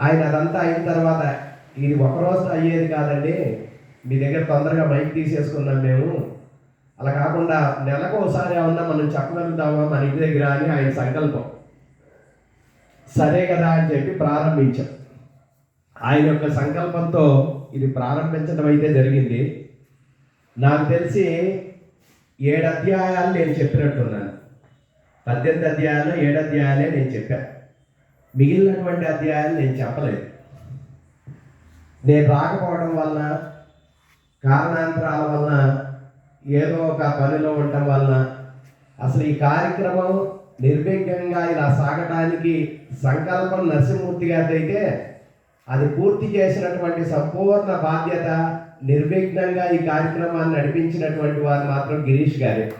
ఆయన అదంతా అయిన తర్వాత ఇది ఒకరోజు అయ్యేది కాదండి. మీ దగ్గర తొందరగా మైక్ తీసేసుకున్నాం మేము. అలా కాకుండా నెలకు ఒకసారి ఏమన్నా మనం చెప్పగలుగుతామా? మన ఇంటి దగ్గర అని ఆయన సంకల్పం. సరే కదా అని చెప్పి ప్రారంభించాం. ఆయన యొక్క సంకల్పంతో ఇది ప్రారంభించడం అయితే జరిగింది. నాకు తెలిసి ఏడు అధ్యాయాలు నేను చెప్పినట్టున్నాను. పద్దెనిమిది అధ్యాయాలు ఏడు అధ్యాయాలే నేను చెప్పాను మిగిలినటువంటి అధ్యాయాలు నేను చెప్పలేదు. నేను రాకపోవడం వలన కారణాంతరాల వలన ఏదో ఒక పనిలో ఉండటం వలన అసలు ఈ కార్యక్రమం నిర్విఘ్నంగా ఇలా సాగటానికి సంకల్పం నరసింహమూర్తి గారిది అయితే అది పూర్తి చేసినటువంటి సంపూర్ణ బాధ్యత నిర్విఘ్నంగా ఈ కార్యక్రమాన్ని నడిపించినటువంటి వారు మాత్రం గిరీష్ గారే.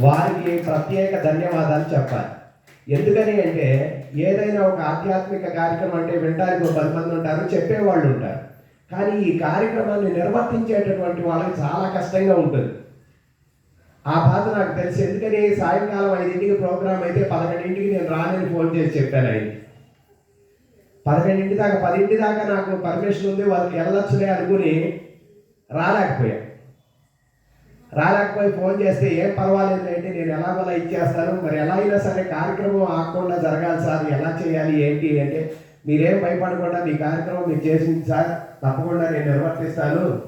వారికి ప్రత్యేక ధన్యవాదాలు చెప్పాలి. ఎందుకని అంటే ఏదైనా ఒక ఆధ్యాత్మిక కార్యక్రమం అంటే వినడానికి ఒక పది మంది ఉంటారు చెప్పేవాళ్ళు ఉంటారు. కానీ ఈ కార్యక్రమాన్ని నిర్వర్తించేటటువంటి వాళ్ళకి చాలా కష్టంగా ఉంటుంది. ఆ బాధ నాకు తెలిసి. ఎందుకని సాయంకాలం ఐదింటికి ప్రోగ్రామ్ అయితే పదకొండింటికి నేను రానని ఫోన్ చేసి చెప్పాను ఆయన పదకొండింటి దాకా పదింటి దాకా నాకు పర్మిషన్ ఉంది వాళ్ళకి వెళ్ళొచ్చులే అనుకుని రాలేకపోయాను. రాలేకపోయి ఫోన్ చేస్తే ఏం పర్వాలేదు అంటే నేను ఎలాగోలా ఇచ్చేస్తాను. మరి ఎలా అయినా సరే కార్యక్రమం ఆగకుండా జరగాలి సార్. ఎలా చేయాలి ఏంటి అంటే మీరేం భయపడకుండా మీ కార్యక్రమం మీరు చేసింది సార్. తప్పకుండా నేను నిర్వర్తిస్తాను.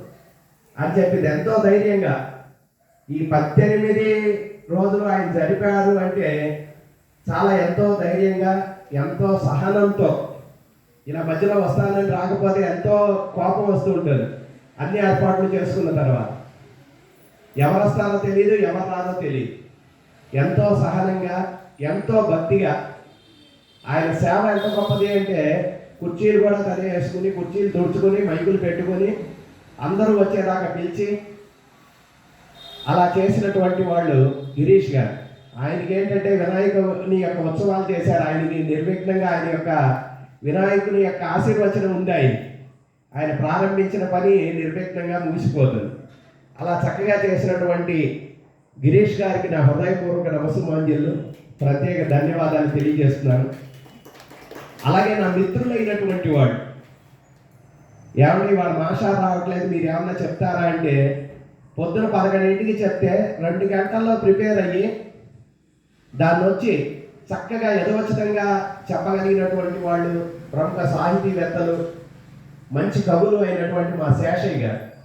అని చెప్పింది ఎంతో ధైర్యంగా ఈ పద్దెనిమిది రోజులు ఆయన చనిపోయారు అంటే చాలా ఎంతో ధైర్యంగా ఎంతో సహనంతో ఇలా మధ్యలో వస్తానని రాకపోతే ఎంతో కోపం వస్తూ ఉంటుంది. అన్ని ఏర్పాట్లు చేసుకున్న తర్వాత ఎవరు వస్తారో తెలియదు ఎవరు రాదో తెలియదు ఎంతో సహనంగా ఎంతో భక్తిగా ఆయన సేవ ఎంత గొప్పది అంటే కుర్చీలు కూడా తనే వేసుకుని కుర్చీలు తుడుచుకుని మైకులు పెట్టుకొని అందరూ వచ్చేదాకా పిలిచి అలా చేసినటువంటి వాళ్ళు గిరీష్ గారు. ఆయనకి ఏంటంటే వినాయకుని యొక్క ఉత్సవాలు చేశారు. ఆయనకి నిర్విఘ్నంగా ఆయన యొక్క వినాయకుని యొక్క ఆశీర్వచనం ఉంది ఆయన ఆయన ప్రారంభించిన పని నిర్విఘ్నంగా ముగిసిపోతుంది. అలా చక్కగా చేసినటువంటి గిరీష్ గారికి నా హృదయపూర్వక నమస్సుమాంజలు. ప్రత్యేక ధన్యవాదాలు తెలియజేస్తున్నాను. అలాగే నా మిత్రులైనటువంటి వాడు ఏమండి వాడు మాషా రావట్లేదు మీరు ఏమన్నా చెప్తారా అంటే పొద్దున పదకొండింటికి చెప్తే రెండు గంటల్లో ప్రిపేర్ అయ్యి దాన్ని వచ్చి చక్కగా యథోచితంగా చెప్పగలిగినటువంటి వాళ్ళు ప్రముఖ సాహితీవేత్తలు మంచి కవులు అయినటువంటి మా శేషయ్య గారు.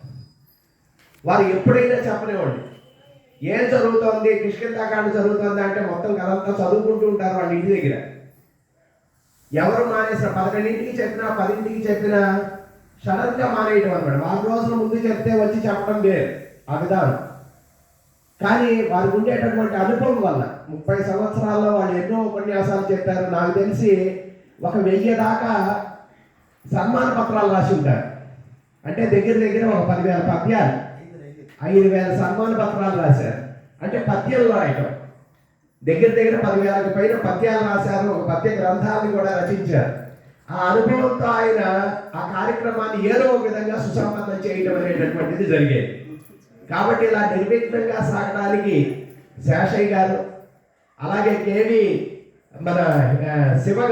వారు ఎప్పుడైనా చెప్పనివ్వండి. ఏం జరుగుతోంది? కిష్కిందాకాండ జరుగుతుంది అంటే మొత్తం కదంతా చదువుకుంటూ ఉంటారు వాళ్ళ ఇంటి దగ్గర. ఎవరు మానేసిన పదకొండింటికి చెప్పినా పదింటికి చెప్పినా సడన్గా మానేయటం అనమాట. వారం రోజుల ముందు చెప్తే వచ్చి చెప్పడం లేదు. ఆ విధానం. కానీ వారికి ఉండేటటువంటి అనుభవం వల్ల ముప్పై సంవత్సరాల్లో వాళ్ళు ఎన్నో ఉపన్యాసాలు చెప్పారు. నాకు తెలిసి ఒక వెయ్యి దాకా సన్మాన పత్రాలు రాసి ఉంటారు. అంటే దగ్గర దగ్గర ఒక పదివేల పద్యాలు. ఐదు వేల సన్మాన పత్రాలు రాశారు. అంటే పద్యాలు రాయటం. దగ్గర దగ్గర పదివేలకు పైన పద్యాలు రాశారు. ఒక పద్య గ్రంథాన్ని కూడా రచించారు. ఆ అనుభవంతో ఆయన ఆ కార్యక్రమాన్ని ఏదో ఒక విధంగా సుసంపన్నం చేయడం అనేటటువంటిది జరిగేది. కాబట్టి ఇలా నిర్విఘ్నంగా సాగడానికి శేషయ్య గారు అలాగే కేవి మన శివ